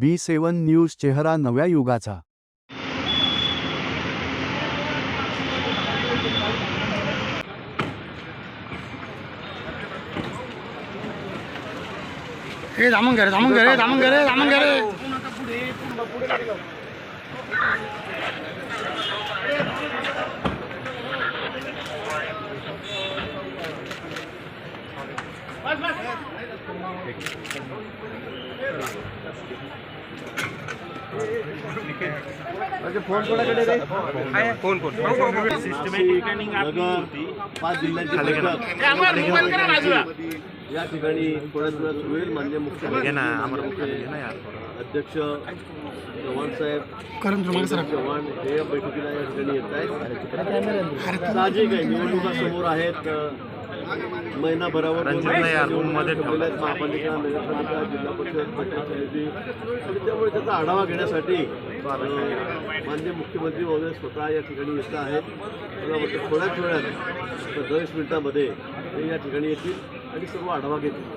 बी सेवन news चेहरा नव्या युगाचा. हे थांबून घे रे थांबून घे रे थांबून घे रे घे रे. पाच जिल्ह्यांची बैठक या ठिकाणी थोड्याच वेळात होईल. मान्य मुख्यमंत्री अध्यक्ष चव्हाण साहेब. सर. चव्हाण हे या बैठकीला या ठिकाणी येत आहेत. साहजिक आहे. निवडणुका समोर आहेत. महिनाभरावर दोन निवडणुका ठेवल्या आहेत. महापालिका नगरपालिका जिल्हा परिषद पंचायत समिती आणि त्यामुळे त्याचा आढावा घेण्यासाठी माननीय मुख्यमंत्री महोदय स्वतः या ठिकाणी येत आहेत. मला वाटतं थोड्याच वेळात पंधरावीस मिनिटामध्ये ते या ठिकाणी येतील आणि सर्व आढावा घेतील.